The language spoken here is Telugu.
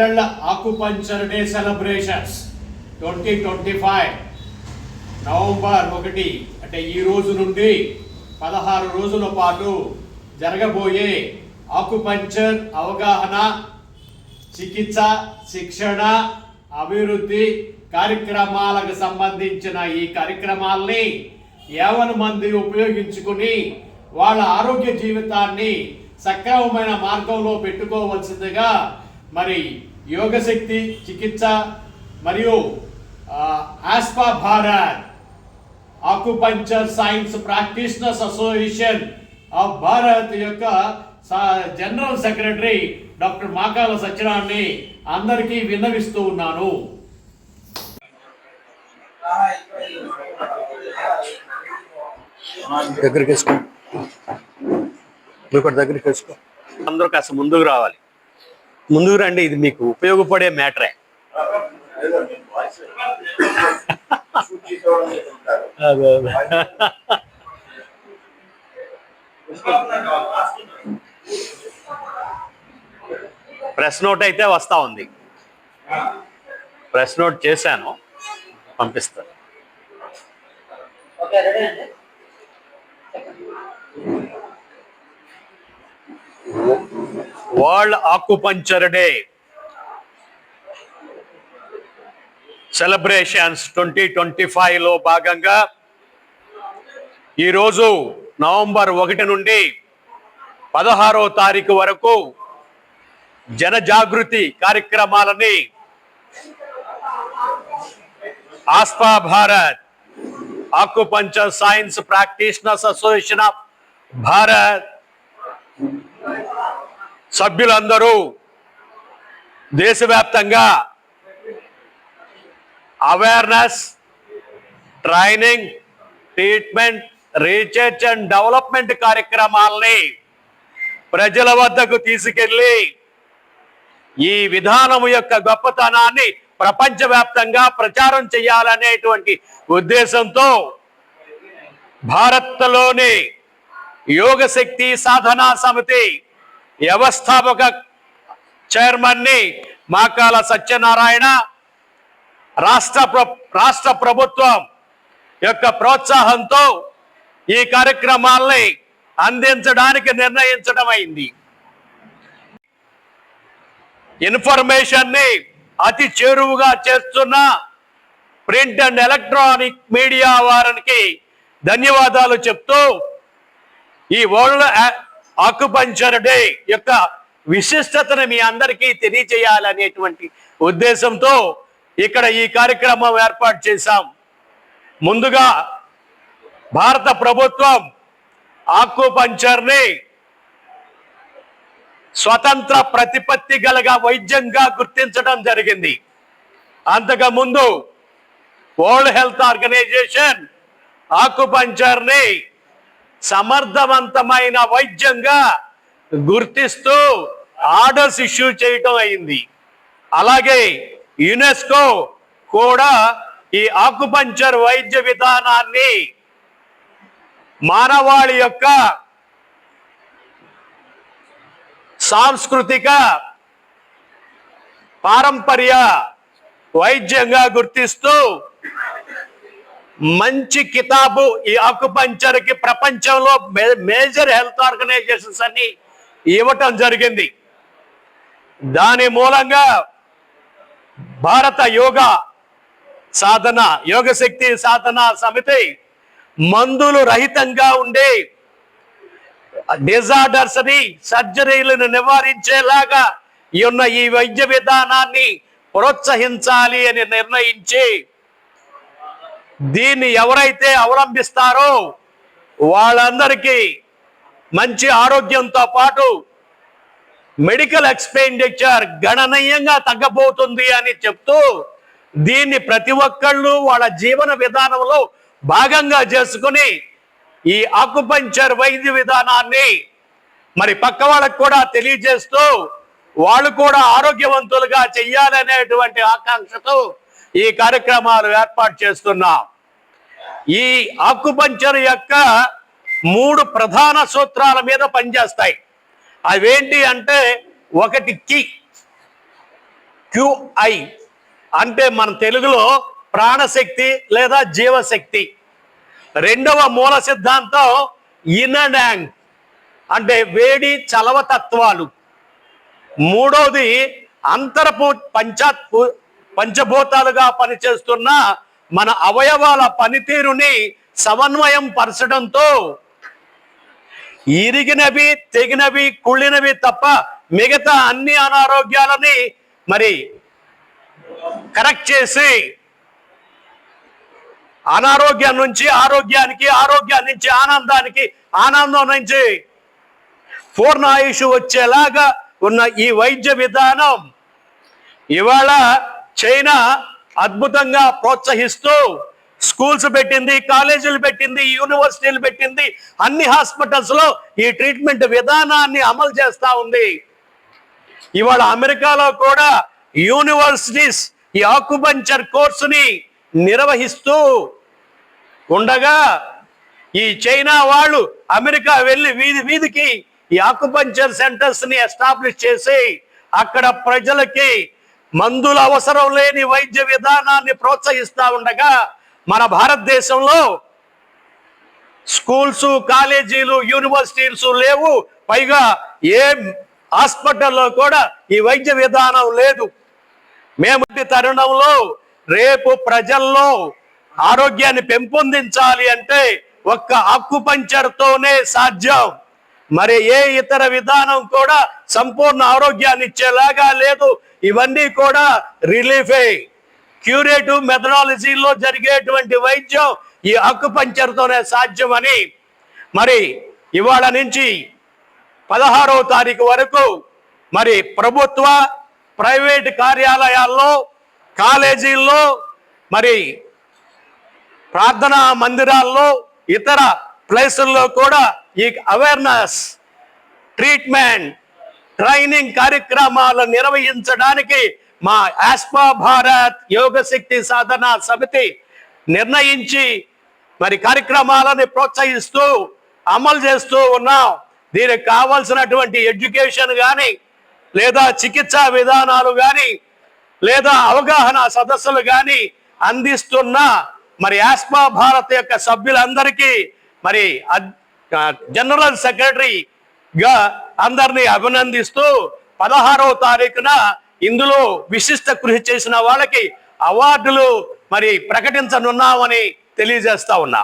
World acupuncture day celebrations. Twenty twenty five. November ఒకటి. అంటే ఈ రోజు నుండి పదహారు రోజుల పాటు జరగబోయే ఆకుపంచర్ అవగాహన చికిత్స శిక్షణ అభివృద్ధి కార్యక్రమాలకు సంబంధించిన ఈ కార్యక్రమాల్ని యావన మంది ఉపయోగించుకుని వాళ్ళ ఆరోగ్య జీవితాన్ని సక్రమమైన మార్గంలో పెట్టుకోవలసిందిగా మరి యోగశక్తి చికిత్స మరియు ఆస్పా Bharat acupuncture science practitioners association of Bharat యొక్క స- జనరల్ సెక్రటరీ డాక్టర్ మాకాల సత్యనారాయణని అందరికీ విన్నవిస్తూ ఉన్నాను. దగ్గరికి వేసుకో. దగ్గరికి వేసుకో. అందరూ కాస్త ముందుకు రావాలి. ముందుకు రండి ఇది మీకు ఉపయోగపడే మ్యాటరే. ప్రెస్ నోట్ అయితే వస్తా ఉంది. ప్రెస్ నోట్ చేశాను పంపిస్తాను world acupuncture day celebrations twenty twenty లో భాగంగా ఈరోజు నవంబర్ ఒకటి నుండి పదహారో తారీఖు వరకు జనజాగృతి కార్యక్రమాలని ASPA Bharat acupuncture science practitioners association of Bharat సభ్యులందరూ దేశవ్యాప్తంగా awareness training treatment research and development కార్యక్రమాల్ని ప్రజల వద్దకు తీసుకెళ్ళి ఈ విధానం యొక్క గొప్పతనాన్ని ప్రపంచవ్యాప్తంగా ప్రచారం చేయాలనేటువంటి ఉద్దేశంతో భారత్లోని యోగశక్తి సాధనా సమితి వ్యవస్థాపక చైర్మన్ని మాకాల సత్యనారాయణ రాష్ట్ర ప్ర- రాష్ట్ర ప్రభుత్వం యొక్క ప్రోత్సాహంతో ఈ కార్యక్రమాల్ని అందించడానికి నిర్ణయించడం అయింది. ఇన్ఫర్మేషన్ని అతి చేరువుగా చేస్తున్న ప్రింట్ అండ్ ఎలక్ట్రానిక్ మీడియా వారికి ధన్యవాదాలు చెప్తూ ఈ వరల్డ్ ఆక్యుపంచర్ డే యొక్క విశిష్టతను మీ అందరికీ తెలియజేయాలనేటువంటి ఉద్దేశంతో ఇక్కడ ఈ కార్యక్రమం ఏర్పాటు చేశాం. ముందుగా భారత ప్రభుత్వం ఆకుపంచర్ని స్వతంత్ర ప్రతిపత్తి గలగా వైద్యంగా గుర్తించడం జరిగింది. అంతకు ముందు వరల్డ్ హెల్త్ ఆర్గనైజేషన్ ఆకుపంచర్ని సమర్థవంతమైన వైద్యంగా గుర్తిస్తూ ఆర్డర్స్ ఇష్యూ చేయటం అయింది. అలాగే యునెస్కో కూడా ఈ ఆకుపంచర్ వైద్య విధానాన్ని మానవాళి యొక్క సాంస్కృతిక పారంపర్య వైద్యంగా గుర్తిస్తూ మంచి కితాబు ఈ ఆకుపంచర్కి ప్రపంచంలో మే- మేజర్ హెల్త్ ఆర్గనైజేషన్స్ అన్ని ఇవ్వటం జరిగింది. దాని మూలంగా భారత యోగా సాధన యోగ శక్తి సాధన సమితి మందులు రహితంగా ఉండే డిజార్డర్స్ని సర్జరీలను నివారించేలాగా ఈ ఉన్న ఈ వైద్య విధానాన్ని ప్రోత్సహించాలి అని నిర్ణయించి దీన్ని ఎవరైతే అవలంబిస్తారో వాళ్ళందరికీ మంచి ఆరోగ్యంతో పాటు మెడికల్ ఎక్స్పెండిచర్ గణనీయంగా తగ్గబోతుంది అని చెప్తూ దీన్ని ప్రతి ఒక్కళ్ళు వాళ్ళ జీవన విధానంలో భాగంగా చేసుకుని ఈ ఆకుపంచర్ వైద్య విధానాన్ని మరి పక్క వాళ్ళకు కూడా తెలియజేస్తూ వాళ్ళు కూడా ఆరోగ్యవంతులుగా చెయ్యాలనేటువంటి ఆకాంక్షతో ఈ కార్యక్రమాలు ఏర్పాటు చేస్తున్నాం. ఈ ఆకుపంచర్ యొక్క మూడు ప్రధాన సూత్రాల మీద పనిచేస్తాయి. అవేంటి అంటే ఒకటి కి క్యూఐ అంటే మన తెలుగులో ప్రాణశక్తి లేదా జీవశక్తి. రెండవ మూల సిద్ధాంతం ఇనడాంగ్ అంటే వేడి చలవ తత్వాలు. మూడవది అంతరపు పంచ పంచభూతాలుగా పనిచేస్తున్న మన అవయవాల పనితీరుని సమన్వయం పరచడంతో ఇరిగినవి తెగినవి కుళ్ళినవి తప్ప మిగతా అన్ని అనారోగ్యాలని మరి కరెక్ట్ చేసి అనారోగ్యం నుంచి ఆరోగ్యానికి ఆరోగ్యం నుంచి ఆనందానికి ఆనందం నుంచి పూర్ణ ఆయుష్ వచ్చేలాగా ఉన్న ఈ వైద్య విధానం ఇవాళ చైనా అద్భుతంగా ప్రోత్సహిస్తూ స్కూల్స్ పెట్టింది కాలేజీలు పెట్టింది యూనివర్సిటీలు పెట్టింది అన్ని హాస్పిటల్స్లో ఈ ట్రీట్మెంట్ విధానాన్ని అమలు చేస్తా ఉంది. ఇవాళ అమెరికాలో కూడా యూనివర్సిటీస్ ఈ ఆకుపంచర్ కోర్సుని నిర్వహిస్తూ ఉండగా ఈ చైనా వాళ్ళు అమెరికా వెళ్ళి వీధి వీధికి ఈ ఆకుపంచర్ సెంటర్స్ని ఎస్టాబ్లిష్ చేసి అక్కడ ప్రజలకి మందుల అవసరం లేని వైద్య విధానాన్ని ప్రోత్సహిస్తూ ఉండగా మన భారతదేశంలో స్కూల్స్ కాలేజీలు యూనివర్సిటీస్ లేవు. పైగా ఏ హాస్పిటల్లో కూడా ఈ వైద్య విధానం లేదు. మేము తరుణంలో రేపు ప్రజల్లో ఆరోగ్యాన్ని పెంపొందించాలి అంటే ఒక్క అక్కుపంచర్తోనే సాధ్యం. మరి ఏ ఇతర విధానం కూడా సంపూర్ణ ఆరోగ్యాన్ని ఇచ్చేలాగా లేదు. ఇవన్నీ కూడా రిలీఫే. క్యూరేటివ్ మెథడాలజీలో జరిగేటువంటి వైద్యం ఈ అక్కుపంచర్తోనే సాధ్యమని. మరి ఇవాళ నుంచి పదహారవ తారీఖు వరకు మరి ప్రభుత్వ ప్రైవేట్ కార్యాలయాల్లో కాలేజీల్లో మరి ప్రార్థనా మందిరాల్లో ఇతర ప్లేసుల్లో కూడా ఈ అవేర్నెస్ ట్రీట్మెంట్ ట్రైనింగ్ కార్యక్రమాలు నిర్వహించడానికి మా ఆస్పా భారత్ యోగ శక్తి సాధన సమితి నిర్ణయించి మరి కార్యక్రమాలను ప్రోత్సహిస్తూ అమలు చేస్తూ ఉన్నాం. దీనికి కావాల్సినటువంటి ఎడ్యుకేషన్ కానీ లేదా చికిత్సా విధానాలు కానీ లేదా అవగాహన సదస్సులు కానీ అందిస్తున్న మరి ఆస్మా భారత్ యొక్క సభ్యులందరికీ మరి జనరల్ సెక్రటరీగా అందరినీ అభినందిస్తూ పదహారవ తారీఖున ఇందులో విశిష్ట కృషి చేసిన వాళ్ళకి అవార్డులు మరి ప్రకటించనున్నామని తెలియజేస్తా ఉన్నా.